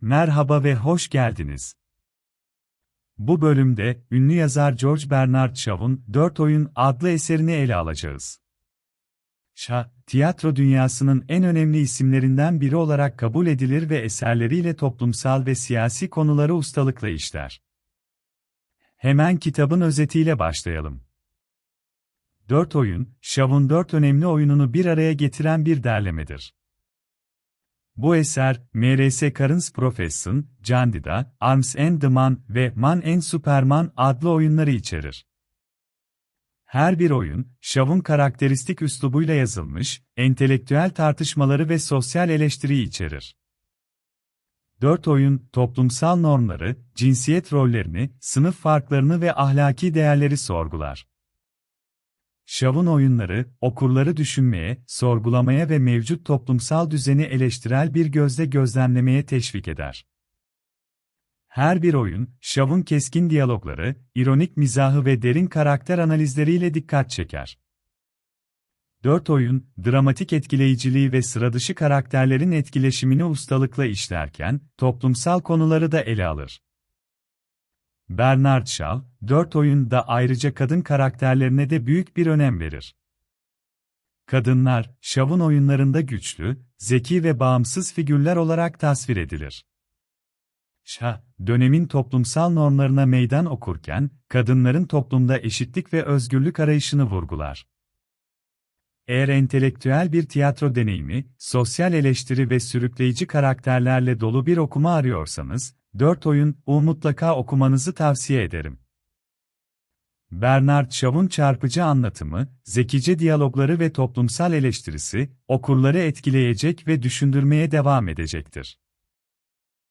Merhaba ve hoş geldiniz. Bu bölümde, ünlü yazar George Bernard Shaw'un Dört Oyun adlı eserini ele alacağız. Shaw, tiyatro dünyasının en önemli isimlerinden biri olarak kabul edilir ve eserleriyle toplumsal ve siyasi konuları ustalıkla işler. Hemen kitabın özetiyle başlayalım. Dört Oyun, Shaw'un dört önemli oyununu bir araya getiren bir derlemedir. Bu eser, M.R.S. Carnes Profession, Candida, Arms and the Man ve Man and Superman adlı oyunları içerir. Her bir oyun, Shaw'un karakteristik üslubuyla yazılmış, entelektüel tartışmaları ve sosyal eleştiriyi içerir. Dört oyun, toplumsal normları, cinsiyet rollerini, sınıf farklarını ve ahlaki değerleri sorgular. Shaw'un oyunları, okurları düşünmeye, sorgulamaya ve mevcut toplumsal düzeni eleştirel bir gözle gözlemlemeye teşvik eder. Her bir oyun, Shaw'un keskin diyalogları, ironik mizahı ve derin karakter analizleriyle dikkat çeker. Dört oyun, dramatik etkileyiciliği ve sıradışı karakterlerin etkileşimini ustalıkla işlerken, toplumsal konuları da ele alır. Bernard Shaw, dört oyunda ayrıca kadın karakterlerine de büyük bir önem verir. Kadınlar, Shaw'un oyunlarında güçlü, zeki ve bağımsız figürler olarak tasvir edilir. Shaw, dönemin toplumsal normlarına meydan okurken, kadınların toplumda eşitlik ve özgürlük arayışını vurgular. Eğer entelektüel bir tiyatro deneyimi, sosyal eleştiri ve sürükleyici karakterlerle dolu bir okuma arıyorsanız, 4 oyun, u mutlaka okumanızı tavsiye ederim. Bernard Shaw'un çarpıcı anlatımı, zekice diyalogları ve toplumsal eleştirisi, okurları etkileyecek ve düşündürmeye devam edecektir.